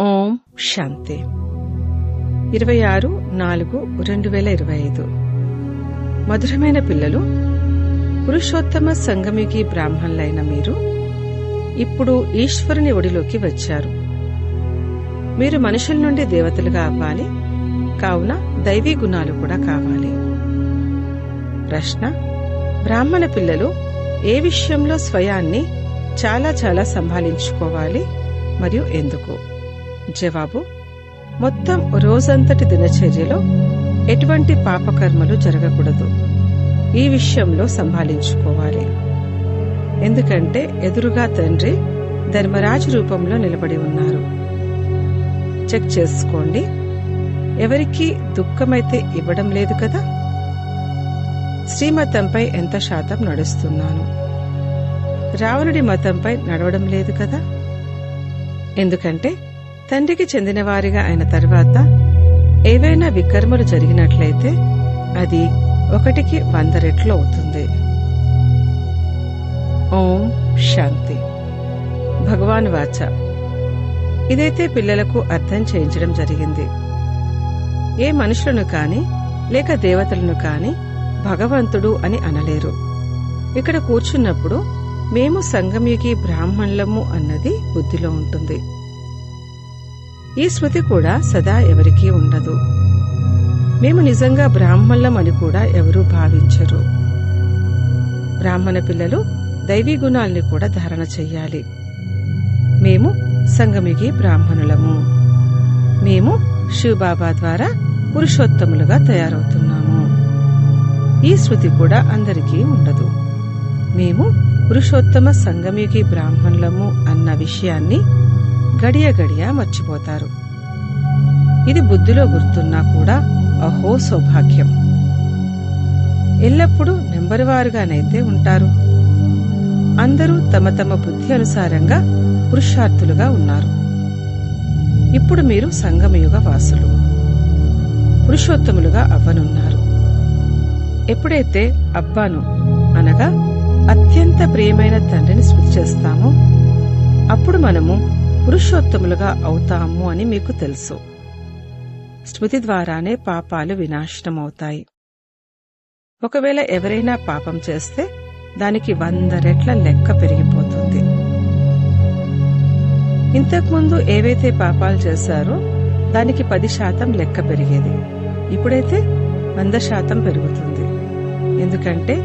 ఓం శాంతి. ఇరవై ఆరు నాలుగు రెండు వేల ఇరవై ఐదు. మధురమైన పిల్లలు పురుషోత్తమ సంగమికి బ్రాహ్మణులైన మీరు ఇప్పుడు ఈశ్వరుని ఒడిలోకి వచ్చారు. మీరు మనుషుల నుండి దేవతలుగా అవ్వాలి కావున దైవీ గుణాలు కూడా కావాలి. ప్రశ్న బ్రాహ్మణ పిల్లలు ఏ విషయంలో స్వయాన్ని చాలా చాలా సంభాళించుకోవాలి మరియు ఎందుకు? జవాబు మొత్తం రోజంతటి దినచర్యలో ఎటువంటి పాపకర్మలు జరగకూడదు. ఈ విషయంలో సంభాళించుకోవాలి ఎందుకంటే ఎదురుగా తండ్రి ధర్మరాజు రూపంలో నిలబడి ఉన్నారు. చెక్ చేసుకోండి. ఎవరికి దుఃఖమైతే ఇవ్వడం లేదు కదా? శ్రీమతంపై ఎంత శాతం నడుస్తున్నాను? రావణుడి మతంపై నడవడం లేదు కదా? ఎందుకంటే తండ్రికి చెందినవారిగా అయిన తర్వాత ఏవైనా వికర్మలు జరిగినట్లయితే అది ఒకటికి వంద రెట్లు అవుతుంది. ఓం శాంతి. భగవాన్ వాచ. ఇదైతే పిల్లలకు అర్థం చేయించడం జరిగింది. ఏ మనుషులను కాని లేక దేవతలను కాని భగవంతుడు అని అనలేరు. ఇక్కడ కూర్చున్నప్పుడు మేము సంగమయుగి బ్రాహ్మణులము అన్నది బుద్ధిలో ఉంటుంది. ఈ స్మృతి కూడా సదా ఎవరికీ ఉండదు. మేము నిజంగా బ్రాహ్మణులం అని కూడా ఎవరూ భావించరు. బ్రాహ్మణ పిల్లలు దైవీ గుణాల్ని కూడా ధారణ చెయ్యాలి. మేము సంగమిగి బ్రాహ్మణులము. మేము శివబాబా ద్వారా పురుషోత్తములుగా తయారవుతున్నాము. ఈ శృతి కూడా అందరికీ ఉండదు. మేము పురుషోత్తమ సంగమిగి బ్రాహ్మణులము అన్న విషయాన్ని గడియ గడియ మర్చిపోతారు. ఇది బుద్ధిలో గుర్తున్నా కూడా అహో సౌభాగ్యం. ఎల్లప్పుడూ నెంబరివారుగానైతే ఉంటారు. అందరూ తమ తమ బుద్ధి అనుసారంగా పురుషార్థులుగా ఉన్నారు. ఇప్పుడు మీరు సంగమయుగ వాసులు. పురుషోత్తములుగా అవ్వనున్నారు. ఎప్పుడైతే అబ్బాను అనగా అత్యంత ప్రియమైన తండ్రిని స్మృతి చేస్తామో అప్పుడు మనము పురుషోత్తములుగా అవుతాము అని మీకు తెలుసు. స్మృతి ద్వారానే పాపాలు వినాశనమవుతాయి. ఒకవేళ ఎవరైనా పాపం చేస్తే దానికి వంద రెట్ల లెక్క పెరిగిపోతుంది. ఇంతకుముందు ఏవైతే పాపాలు చేశారో దానికి పది శాతం లెక్క పెరిగేది. ఇప్పుడైతే వంద శాతం పెరుగుతుంది. ఎందుకంటే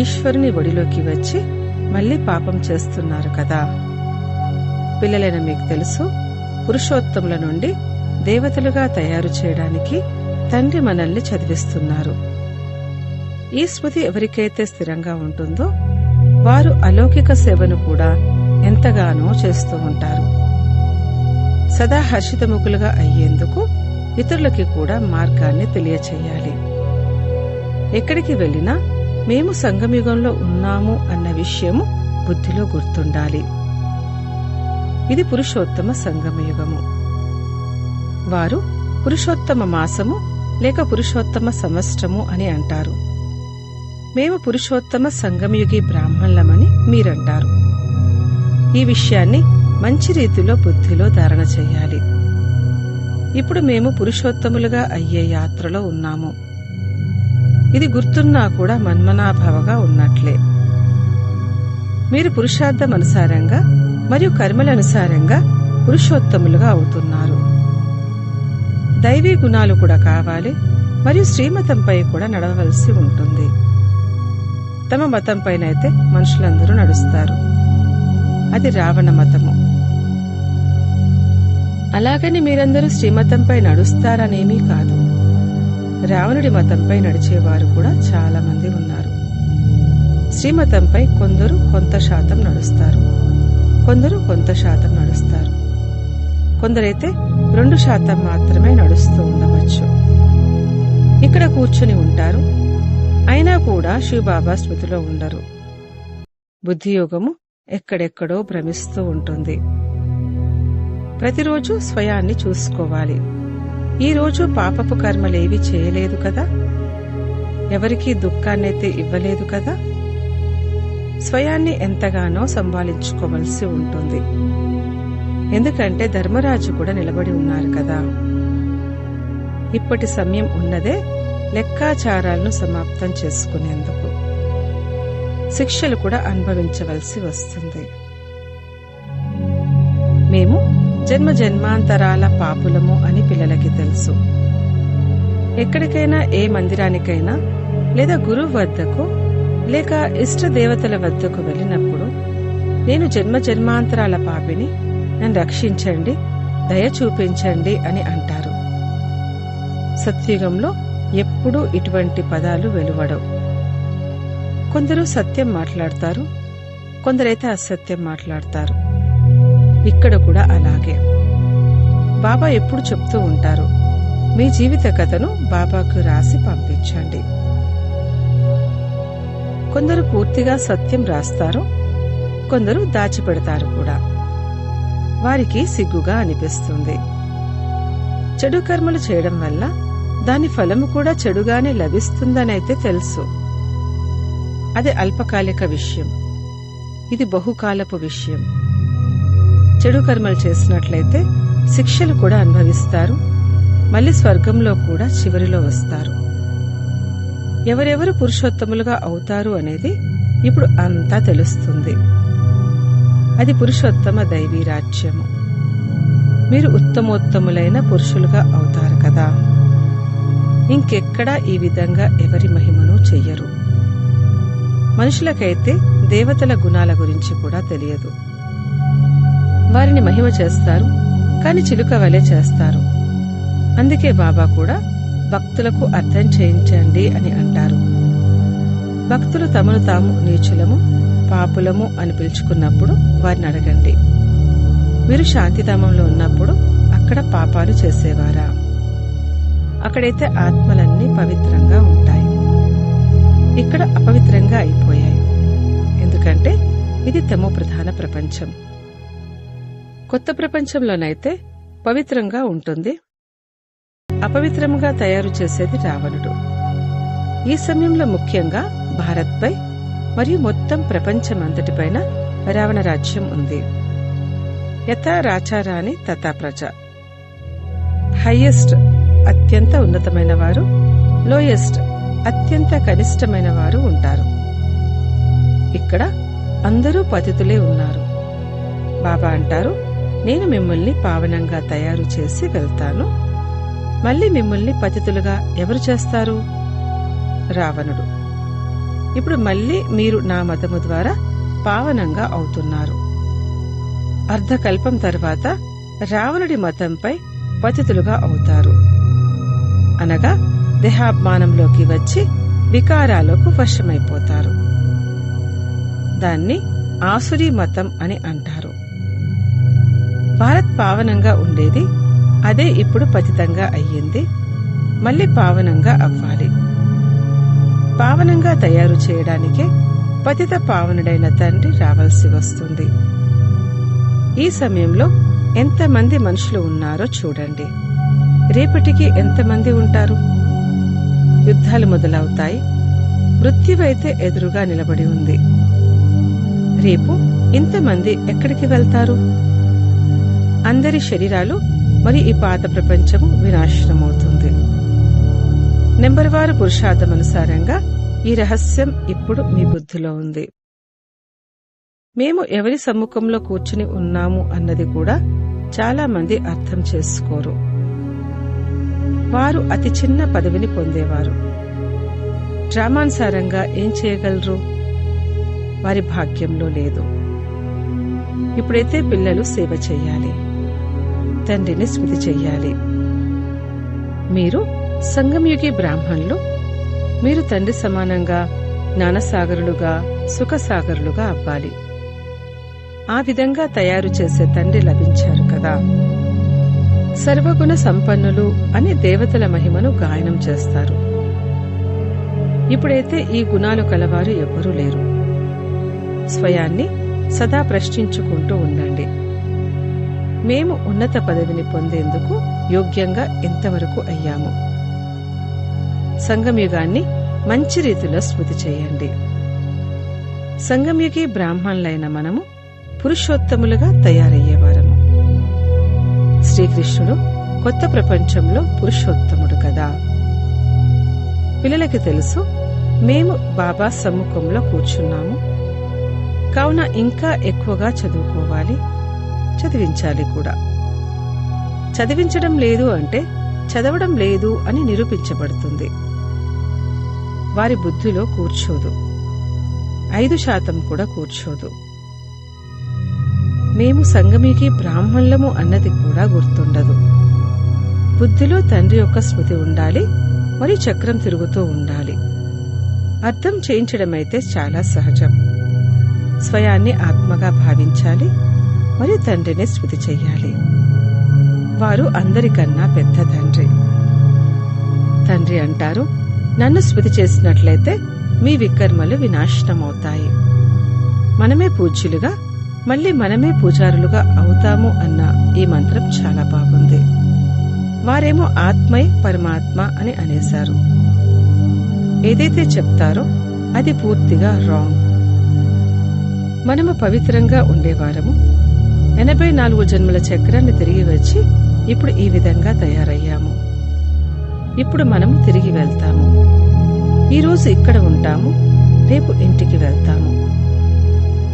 ఈశ్వరుని ఒడిలోకి వచ్చి మళ్ళీ పాపం చేస్తున్నారు కదా. పిల్లలైన మీకు తెలుసు పురుషోత్తముల నుండి దేవతలుగా తయారు చేయడానికి తండ్రి మనల్ని చదివిస్తున్నారు. ఈ స్మృతి ఎవరికైతే స్థిరంగా ఉంటుందో వారు అలౌకిక సేవను కూడా ఎంతగానో చేస్తూ ఉంటారు. సదా హర్షితముఖులుగా అయ్యేందుకు ఇతరులకి కూడా మార్గాన్ని తెలియచేయాలి. ఎక్కడికి వెళ్ళినా మేము సంగమయుగంలో ఉన్నాము అన్న విషయము బుద్ధిలో గుర్తుండాలి. ఇది పురుషోత్తమ సంగమయుగము. వారు పురుషోత్తమ మాసము లేక పురుషోత్తమ సంవత్సరము అని అంటారు. మేము పురుషోత్తమ సంగమయుగి బ్రాహ్మణులమని మీరంటారు. ఈ విషయాన్ని మంచి రీతిలో బుద్ధిలో ధారణ చేయాలి. ఇప్పుడు మేము పురుషోత్తములుగా అయ్యే యాత్రలో ఉన్నాము. ఇది గుర్తున్నా కూడా మన్మనాభావగా ఉన్నట్లే. మీరు పురుషార్థం అనుసారంగా మరియు కర్మల అనుసారంగా పురుషోత్తములుగా అవుతున్నారు. దైవీ గుణాలు కూడా కావాలి మరియు శ్రీమతంపై కూడా నడవవలసి ఉంటుంది. తమ మతంపైనైతే మనుషులందరూ నడుస్తారు. అది రావణ మతము. అలాగని మీరందరూ శ్రీమతంపై నడుస్తారనేమీ కాదు. రావణుడి మతంపై నడిచేవారు కూడా చాలా మంది ఉన్నారు. శ్రీమతంపై కొందరు కొంత శాతం నడుస్తారు. కొందరు కొంత శాతం నడుస్తారు. కొందరైతే రెండు శాతం మాత్రమే నడుస్తూ ఉండవచ్చు. ఇక్కడ కూర్చుని ఉంటారు. అయినా కూడా శివబాబా స్మృతిలో ఉండరు. బుద్ధియోగము ఎక్కడెక్కడో భ్రమిస్తూ ఉంటుంది. ప్రతిరోజు స్వయాన్ని చూసుకోవాలి. ఈరోజు పాపపు కర్మలేవి చేయలేదు కదా? ఎవరికీ దుఃఖాన్నైతే ఇవ్వలేదు కదా? స్వయాన్ని ఎంతగానో సంభాళించుకోవలసి ఉంటుంది. ఎందుకంటే ధర్మరాజు కూడా నిలబడి ఉన్నారు కదా. ఇప్పటి సమయం ఉన్నదే లెక్కాచారాలను సమాప్తం చేసుకునేందుకు. శిక్షలు కూడా అనుభవించవలసి వస్తుంది. మేము జన్మ జన్మాంతరాల పాపులము అని పిల్లలకి తెలుసు. ఎక్కడికైనా ఏ మందిరానికైనా లేదా గురువు వద్దకు లేక ఇష్ట దేవతల వద్దకు వెళ్ళినప్పుడు నేను జన్మ జన్మాంతరాల పాపిని నన్ను రక్షించండి దయ చూపించండి అని అంటారు. సత్యుగంలో ఎప్పుడూ ఇటువంటి పదాలు వెలువడవు. కొందరు సత్యం మాట్లాడతారు కొందరైతే అసత్యం మాట్లాడతారు. ఇక్కడ కూడా అలాగే. బాబా ఎప్పుడు చెప్తూ ఉంటారు మీ జీవిత కథను బాబాకు రాసి పంపించండి. కొందరు పూర్తిగా సత్యం రాస్తారు కొందరు దాచిపెడతారు కూడా. వారికి సిగ్గుగా అనిపిస్తుంది. చెడు కర్మలు చేయడం వల్ల దాని ఫలము కూడా చెడుగానే లభిస్తుందనైతే తెలుసు. అది అల్పకాలిక విషయం. ఇది బహుకాలపు విషయం. చెడు కర్మలు చేసినట్లయితే శిక్షలు కూడా అనుభవిస్తారు మళ్ళీ స్వర్గంలో కూడా చివరిలో వస్తారు. ఎవరెవరు పురుషోత్తములుగా అవుతారు అనేది ఇప్పుడు అంతా తెలుస్తుంది. అది పురుషోత్తమ దైవీ రాజ్యము మీరు ఉత్తమోత్తములైన పురుషులుగా అవుతారు కదా. ఇంకెక్కడా ఈ విధంగా ఎవరి మహిమను చెయ్యరు. మనుషులకైతే దేవతల గుణాల గురించి కూడా తెలియదు. వారిని మహిమ చేస్తారు కాని చిలుక వలె చేస్తారు. అందుకే బాబా కూడా భక్తులకు అర్థం చేయించండి అని అంటారు. భక్తులు తమను తాము నీచులము పాపులము అని పిలుచుకున్నప్పుడు వారిని అడగండి. మీరు శాంతిధామంలో ఉన్నప్పుడు అక్కడ పాపాలు చేసేవారా? అక్కడైతే ఆత్మలన్నీ పవిత్రంగా ఉంటాయి. ఇక్కడ అపవిత్రంగా అయిపోయాయి. ఎందుకంటే ఇది తమో ప్రధాన ప్రపంచం. కొత్త ప్రపంచంలోనైతే పవిత్రంగా ఉంటుంది. అపవిత్రముగా తయారు చేసేది రావణుడు. ఈ సమయంలో ముఖ్యంగా భారత్పై మరియు మొత్తం ప్రపంచమంతటిపైన రావణ రాజ్యం ఉంది. యథా రాచారాణి తథా ప్రజ. హైయెస్ట్ అత్యంత ఉన్నతమైన వారు లోయెస్ట్ అత్యంత కనిష్టమైన వారు ఉంటారు. ఇక్కడ అందరూ పతితులే ఉన్నారు. బాబా అంటారు నేను మిమ్మల్ని పావనంగా తయారు చేసి వెళ్తాను. మళ్ళీ మిమ్మల్ని పతితులుగా ఎవరు చేస్తారు? రావణుడు. ఇప్పుడు మళ్ళీ మీరు నా మతము ద్వారా పావనంగా అవుతున్నారు. అర్ధకల్పం తర్వాత రావణుడి మతంపై పతితులుగా అవుతారు. అనగా దేహాభిమానంలోకి వచ్చి వికారాలకు వశమైపోతారు. దాన్ని ఆసురీ మతం అని అంటారు. భారత్ పావనంగా ఉండేది అదే ఇప్పుడు పతితంగా అయ్యింది. మళ్ళీ పావనంగా అవ్వాలి. పావనంగా తయారు చేయడానికే పతిత పావనుడైన తండ్రి రావాల్సి వస్తుంది. ఈ సమయంలో ఎంతమంది మనుషులు ఉన్నారో చూడండి. రేపటికి ఎంతమంది ఉంటారు? యుద్ధాలు మొదలవుతాయి. మృత్యువైతే ఎదురుగా నిలబడి ఉంది. రేపు ఇంతమంది ఎక్కడికి వెళ్తారు? అందరి శరీరాలు మరి ఈ పాత ప్రపంచము వినాశనమవుతుంది. నెంబర్ వారు పురుషార్థమనుసారంగా ఈ రహస్యం ఇప్పుడు మీ బుద్ధిలో ఉంది. మేము ఎవరి సమ్ముఖంలో కూర్చుని ఉన్నాము అన్నది కూడా చాలా మంది అర్థం చేసుకోరు. వారు అతి చిన్న పదవిని పొందేవారు. డ్రామానుసారంగా ఏం చేయగలరు? వారి భాగ్యంలో లేదు. ఇప్పుడైతే పిల్లలు సేవ చేయాలి. తండ్రిని స్మృతి చెయ్యాలి. మీరు సంగంయుగి బ్రాహ్మణులు మీరు తండ్రి సమానంగా జ్ఞానసాగరులుగా సుఖసాగరులుగా అవ్వాలి. ఆ విధంగా తయారు చేసే తండ్రి లభించారు కదా. సర్వగుణ సంపన్నులు అని దేవతల మహిమను గాయనం చేస్తారు. ఇప్పుడైతే ఈ గుణాలు కలవారు ఎవ్వరూ లేరు. స్వయాన్ని సదా ప్రశ్నించుకుంటూ ఉండండి. మేము ఉన్నత పదవిని పొందేందుకు యోగ్యంగా ఎంతవరకు అయ్యాము. సంగమయుగాన్ని మంచి రీతిలో స్మృతి చేయండి. సంగమయుగి బ్రాహ్మణులైన మనము పురుషోత్తములుగా తయారయ్యేవారము. శ్రీకృష్ణుడు కొత్త ప్రపంచంలో పురుషోత్తముడు కదా. పిల్లలకి తెలుసు మేము బాబా సమ్ముఖంలో కూర్చున్నాము. కావున ఇంకా ఎక్కువగా చదువుకోవాలి. చదివించాలి కూడా. చదివించడం లేదు అంటే చదవడం లేదు అని నిరూపించబడుతుంది. వారి బుద్ధిలో కూర్చోదు. ఐదు శాతం కూడా కూర్చోదు. మేము సంగమీకి బ్రాహ్మణులము అన్నది కూడా గుర్తుండదు. బుద్ధిలో తండ్రి యొక్క స్మృతి ఉండాలి మరి చక్రం తిరుగుతూ ఉండాలి. అర్థం చేయించడమైతే చాలా సహజం. స్వయాన్ని ఆత్మగా భావించాలి మరియు తండ్రిని స్మృతి చెయ్యాలి. వారు అందరికన్నా పెద్ద తండ్రి. తండ్రి అంటారు నన్ను స్మృతి చేసినట్లయితే మీ వికర్మలు వినాశనమవుతాయి. మనమే పూజ్యులుగా మళ్ళీ మనమే పూజారులుగా అవుతాము అన్న ఈ మంత్రం చాలా బాగుంది. వారేమో ఆత్మై పరమాత్మ అని అనేశారు. ఏదైతే చెప్తారో అది పూర్తిగా రాంగ్. మనము పవిత్రంగా ఉండేవారము ఎనభై నాలుగు జన్మల చక్రాన్ని తిరిగి వచ్చి ఇప్పుడు ఈ విధంగా తయారయ్యాము. ఇప్పుడు మనము తిరిగి వెళ్తాము. ఈరోజు ఇక్కడ ఉంటాము రేపు ఇంటికి వెళ్తాము.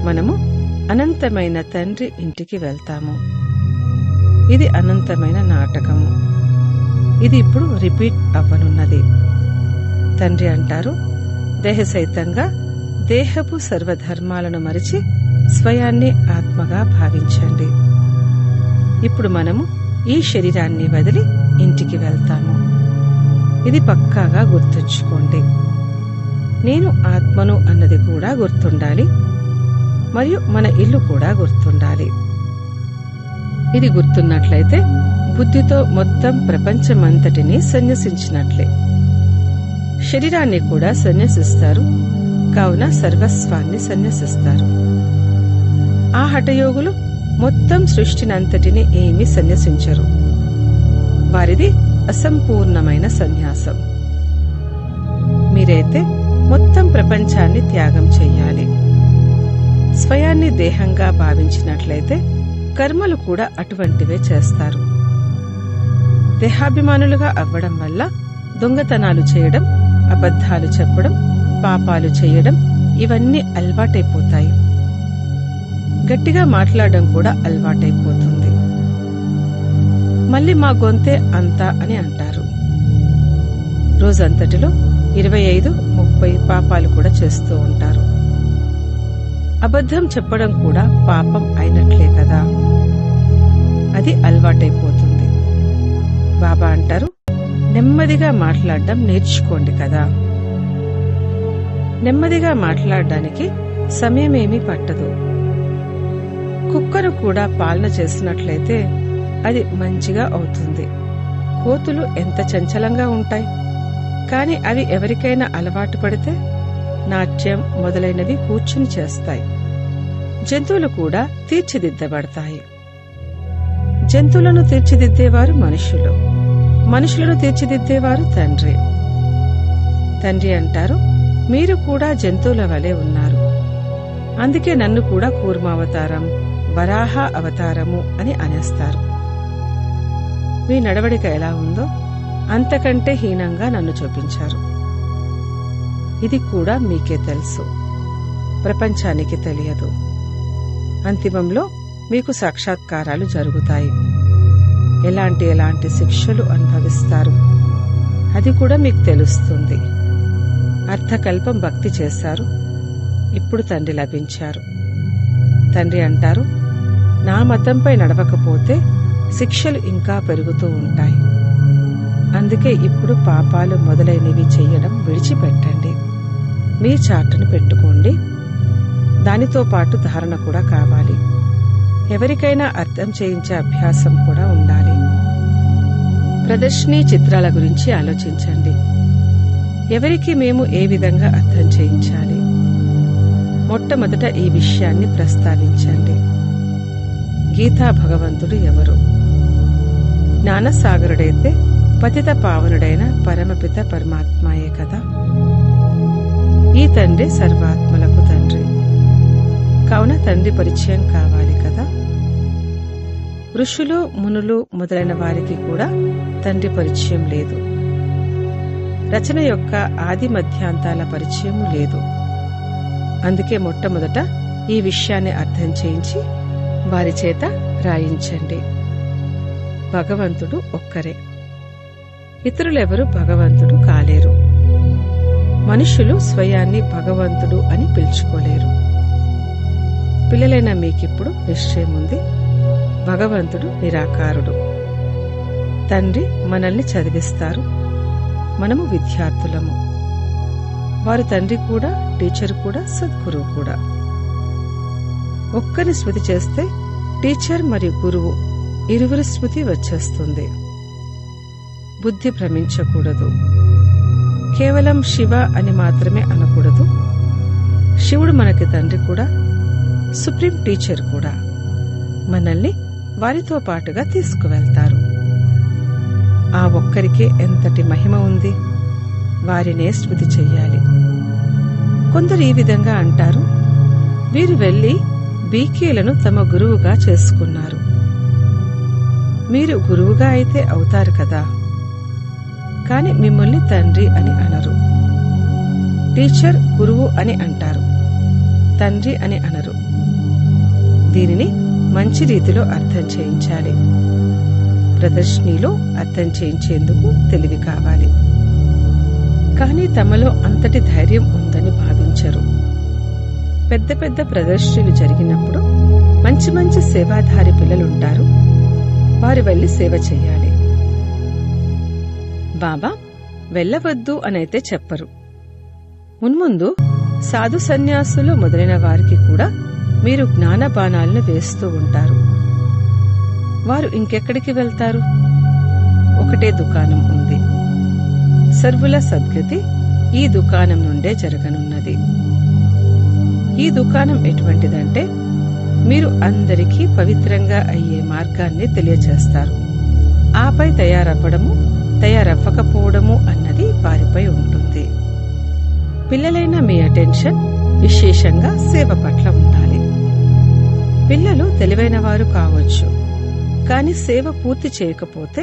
మనము అనంతమైన తండ్రి ఇంటికి వెళ్తాము. ఇది అనంతమైన నాటకము. ఇది ఇప్పుడు రిపీట్ అవ్వనున్నది. తండ్రి అంటారు దేహసైతంగా దేహపు సర్వధర్మాలను మరిచి స్వయాన్నే ఆత్మగా భావించండి. ఇప్పుడు మనము ఈ శరీరాన్ని వదిలి ఇంటికి వెళ్తాము. ఇది పక్కాగా గుర్తుంచుకోండి. నేను ఆత్మను అన్నది కూడా గుర్తుండాలి. మరియు మన ఇల్లు కూడా గుర్తుండాలి. ఇది గుర్తున్నట్లయితే బుద్ధితో మొత్తం ప్రపంచమంతటిని సన్యసించినట్లే. శరీరాన్ని కూడా సన్యసిస్తారు. కావున సర్వస్వాన్ని సన్యసిస్తారు. ఆ హఠయోగులు మొత్తం సృష్టినంతటిని ఏమీ సన్యసించరు. వారిది అసంపూర్ణమైన సన్యాసం. మీరైతే మొత్తం ప్రపంచాన్ని త్యాగం చెయ్యాలి. స్వయాన్ని దేహంగా భావించినట్లయితే కర్మలు కూడా అటువంటివే చేస్తారు. దేహాభిమానులుగా అవ్వడం వల్ల దొంగతనాలు చేయడం అబద్ధాలు చెప్పడం పాపాలు చేయడం ఇవన్నీ అలవాటైపోతాయి. గట్టిగా మాట్లాడడం కూడా అలవాటైపోతుంది. మళ్ళీ మా గొంతే అంతా అని అంటారు. రోజంతటిలో ఇరవై ఐదు ముప్పై పాపాలు కూడా చేస్తూ ఉంటారు. అబద్ధం చెప్పడం కూడా పాపం అయినట్లే కదా. అది అలవాటైపోతుంది. బాబా అంటారు నెమ్మదిగా మాట్లాడడం నేర్చుకోండి కదా. నెమ్మదిగా మాట్లాడడానికి సమయమేమీ పట్టదు. కుక్కను కూడా పాలన చేసినట్లయితే అది మంచిగా అవుతుంది. కోతులు ఎంత చంచలంగా ఉంటాయి. కాని అవి ఎవరికైనా అలవాటు పడితే నాట్యం మొదలైనవి కూర్చుని చేస్తాయి. జంతువులు కూడా తీర్చిదిద్దబడతాయి. జంతువులను తీర్చిదిద్దేవారు మనుషులు. మనుషులను తీర్చిదిద్దేవారు తండ్రి. తండ్రి అంటారు మీరు కూడా జంతువుల వలె ఉన్నారు. అందుకే నన్ను కూడా కూర్మావతారం వరాహ అవతారము అని అనేస్తారు. మీ నడవడిక ఎలా ఉందో అంతకంటే హీనంగా నన్ను చూపించారు. ఇది కూడా మీకే తెలుసు. ప్రపంచానికి తెలియదు. అంతిమంలో మీకు సాక్షాత్కారాలు జరుగుతాయి. ఎలాంటి ఎలాంటి శిక్షలు అనుభవిస్తారు? అది కూడా మీకు తెలుస్తుంది. అర్థకల్పం భక్తి చేశారు. ఇప్పుడు తండ్రి లభించారు. తండ్రి అంటారు నా మతంపై నడవకపోతే శిక్షలు ఇంకా పెరుగుతూ ఉంటాయి. అందుకే ఇప్పుడు పాపాలు మొదలైనవి చేయడం విడిచిపెట్టండి. మీ చాటును పెట్టుకోండి. దానితో పాటు ధారణ కూడా కావాలి. ఎవరికైనా అర్థం చేయించే అభ్యాసం కూడా ఉండాలి. ప్రదర్శనీ చిత్రాల గురించి ఆలోచించండి. ఎవరికి మేము ఏ విధంగా అర్థం చేయించాలి? మొట్టమొదట ఈ విషయాన్ని ప్రస్తావించండి. గీతా భగవంతుడు ఎవరు? జ్ఞానసాగరుడైతే పతిత పావనుడైన పరమపిత పరమాత్మయే కదా? ఈ తండ్రి సర్వాత్మలకు తండ్రి. కావున తండ్రి పరిచయం కావాలి కదా? ఋషులు మునులు మొదలైన వారికి కూడా తండ్రి పరిచయం లేదు. రచన యొక్క ఆది మధ్యాంతాల పరిచయము లేదు. అందుకే మొట్టమొదట ఈ విషయాన్ని అర్థం చేయించి వారి చేత రాయించండి. భగవంతుడు ఒక్కరే. ఇతరులెవరు భగవంతుడు కాలేరు. మనుషులు స్వయాన్ని భగవంతుడు అని పిలుచుకోలేరు. పిల్లలైన మీకిప్పుడు నిశ్చయం ఉంది భగవంతుడు నిరాకారుడు. తండ్రి మనల్ని చదివిస్తారు. మనము విద్యార్థులము. వారి తండ్రి కూడా టీచర్ కూడా సద్గురువు కూడా. ఒక్కరి స్మృతి చేస్తే టీచర్ మరియు గురువు ఇరువురి స్మృతి వచ్చేస్తుంది. బుద్ధి భ్రమించకూడదు. కేవలం శివ అని మాత్రమే అనకూడదు. శివుడు మనకి తండ్రి కూడా సుప్రీం టీచర్ కూడా. మనల్ని వారితో పాటుగా తీసుకువెళ్తారు. ఆ ఒక్కరికే ఎంతటి మహిమ ఉంది వారినే స్మృతి చెయ్యాలి. కొందరు ఈ విధంగా అంటారు వీరు వెళ్ళి బీకేలను తమ గురువుగా చేసుకున్నారు. మీరు గురువుగా అయితే అవుతారు కదా? కాని మిమ్మల్ని తండ్రి అని అనరు. టీచర్ గురువు అని అంటారు. తండ్రి అని అనరు. దీనిని మంచి రీతిలో అర్థం చేయించాలి. ప్రదర్శనలో అర్థం చేయించేందుకు తెలివి కావాలి. కానీ తమలో అంతటి ధైర్యం ఉందని భావించరు. పెద్ద పెద్ద ప్రదర్శనలు జరిగినప్పుడు మంచి మంచి సేవాధారి పిల్లలుంటారు. వారు వెళ్ళి సేవ చేయాలి. బాబా వెళ్ళవద్దు అనైతే చెప్పరు. మున్ముందు సాధు సన్యాసులు మొదలైన వారికి కూడా మీరు జ్ఞానబాణాలను వేస్తూ ఉంటారు. వారు ఇంకెక్కడికి వెళ్తారు? ఒకటే దుకాణం ఉంది. సర్వుల సద్గతి ఈ దుకాణం నుండే జరగనున్నది. ఈ దుకాణం ఎటువంటిదంటే మీరు అందరికీ పవిత్రంగా అయ్యే మార్గాన్ని తెలియచేస్తారు. ఆపై తయారవ్వడము తయారవ్వకపోవడము అన్నది వారిపై ఉంటుంది. పిల్లలైన మీ అటెన్షన్ విశేషంగా సేవ పట్ల ఉండాలి. పిల్లలు తెలివైన వారు కావచ్చు కాని సేవ పూర్తి చేయకపోతే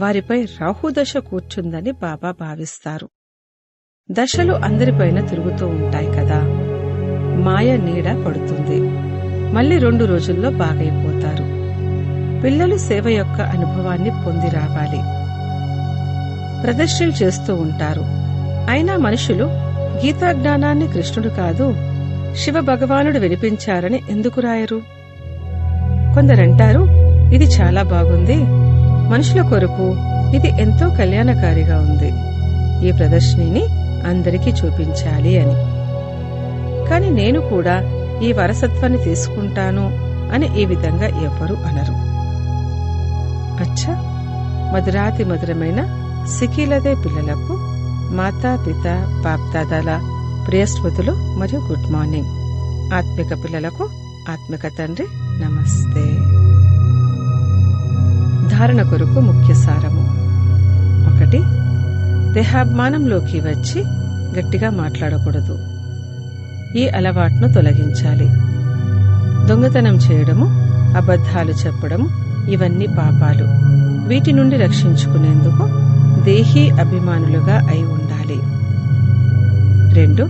వారిపై రాహుదశ కూర్చుందని బాబా భావిస్తారు. దశలు అందరిపైన తిరుగుతూ ఉంటాయి కదా. మాయ నీడ పడుతుంది. మళ్ళీ రెండు రోజుల్లో బాగైపోతారు. పిల్లలు సేవ యొక్క అనుభవాన్ని పొంది రావాలి. ప్రదర్శనలు చేస్తూ ఉంటారు. అయినా మనుషులు గీతా జ్ఞానాన్ని కృష్ణుడు కాదు శివ భగవానుడు వినిపించారని ఎందుకు రాయరు? కొందరంటారు ఇది చాలా బాగుంది. మనుషుల కొరకు ఇది ఎంతో కళ్యాణకారిగా ఉంది. ఈ ప్రదర్శనని అందరికీ చూపించాలి అని. కాని నేను కూడా ఈ వారసత్వాన్ని తీసుకుంటాను అని ఈ విధంగా ఎవ్వరూ అనరు. అచ్చా మధురాతి మధురమైన సికీలదే పిల్లలకు మాతా పిత బాప్దాదాల ప్రియస్మృతులు మరియు గుడ్ మార్నింగ్. ఆత్మిక పిల్లలకు ఆత్మిక తండ్రి నమస్తే. ధారణ కొరకు ముఖ్య సారము. ఒకటి దేహాభిమానంలోకి వచ్చి గట్టిగా మాట్లాడకూడదు. ఈ అలవాటును తొలగించాలి. దొంగతనం చేయడము అబద్ధాలు చెప్పడము ఇవన్నీ పాపాలు. వీటి నుండి రక్షించుకునేందుకు దేహీ అభిమానులుగా అయి ఉండాలి. రెండు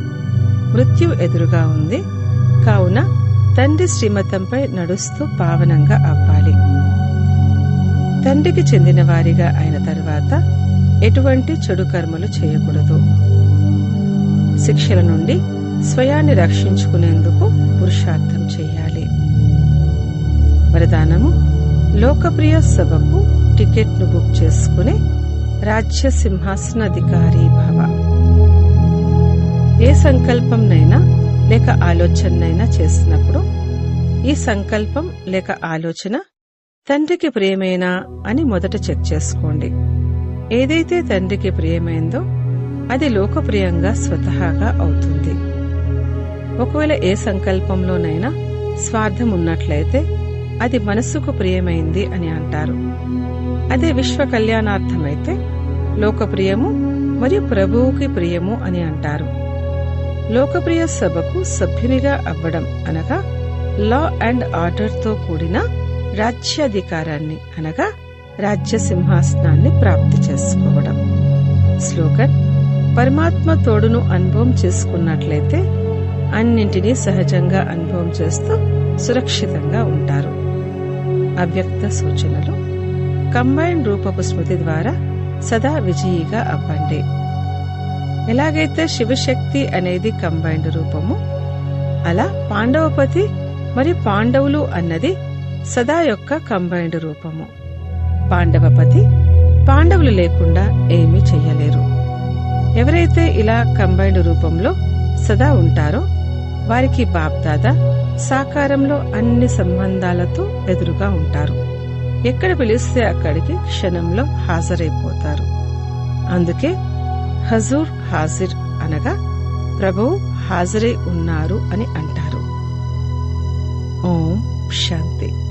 మృత్యు ఎదురుగా ఉంది. కావున తండ్రి శ్రీమతంపై నడుస్తూ పావనంగా అవ్వాలి. తండ్రికి చెందిన వారిగా అయిన తరువాత ఎటువంటి చెడు కర్మలు చేయకూడదు. శిక్షల నుండి స్వయాన్ని రక్షించుకునేందుకు పురుషార్థం చేయాలి. వరదానము లోకప్రియ సభకు టికెట్ను బుక్ చేసుకుని రాజ్య సింహాసనాధికారి భవ. ఏ సంకల్పంనైనా లేక ఆలోచననైనా చేసినప్పుడు ఈ సంకల్పం లేక ఆలోచన తండ్రికి ప్రియమేనా అని మొదట చెక్ చేసుకోండి. ఏదైతే తండ్రికి ప్రియమైందో అది లోకప్రియంగా స్వతహాగా అవుతుంది. ఒకవేళ ఏ సంకల్పంలోనైనా స్వార్థం ఉన్నట్లయితే అది మనస్సుకు ప్రియమైంది అని అంటారు. అదే విశ్వ కళ్యాణార్థమైతే లోకప్రియము మరియు ప్రభువుకి ప్రియము అని అంటారు. లోకప్రియ సభకు సభ్యునిగా అవ్వడం అనగా లా అండ్ ఆర్డర్తో కూడిన రాజ్యాధికారాన్ని అనగా రాజ్య సింహాసనాన్ని ప్రాప్తి చేసుకోవడం. స్లోగన్ పరమాత్మ తోడును అనుభవం చేసుకున్నట్లయితే అన్నింటినీ సహజంగా అనుభవం చేస్తూ సురక్షితంగా ఉంటారు. అవ్యక్త సూచనలు. కంబైన్ రూపపు స్మృతి ద్వారా సదా విజయీగా అవ్వండి. ఎలాగైతే శివశక్తి అనేది కంబైన్డ్ రూపము అలా పాండవపతి మరి పాండవులు అన్నది సదా యొక్క కంబైన్డ్ రూపము. పాండవపతి పాండవులు లేకుండా ఏమీ చెయ్యలేరు ఎవరైతే ఇలా కంబైన్డ్ రూపంలో సదా ఉంటారో వారికి బాప్దాదా సాకారంలో అన్ని సంబంధాలతో ఎదురుగా ఉంటారు. ఎక్కడ పిలిస్తే అక్కడికి క్షణంలో హాజరైపోతారు. అందుకే హజూర్ హాజిర్ అనగా ప్రభువు హాజరై ఉన్నారు అని అంటారు. ఓం శాంతి.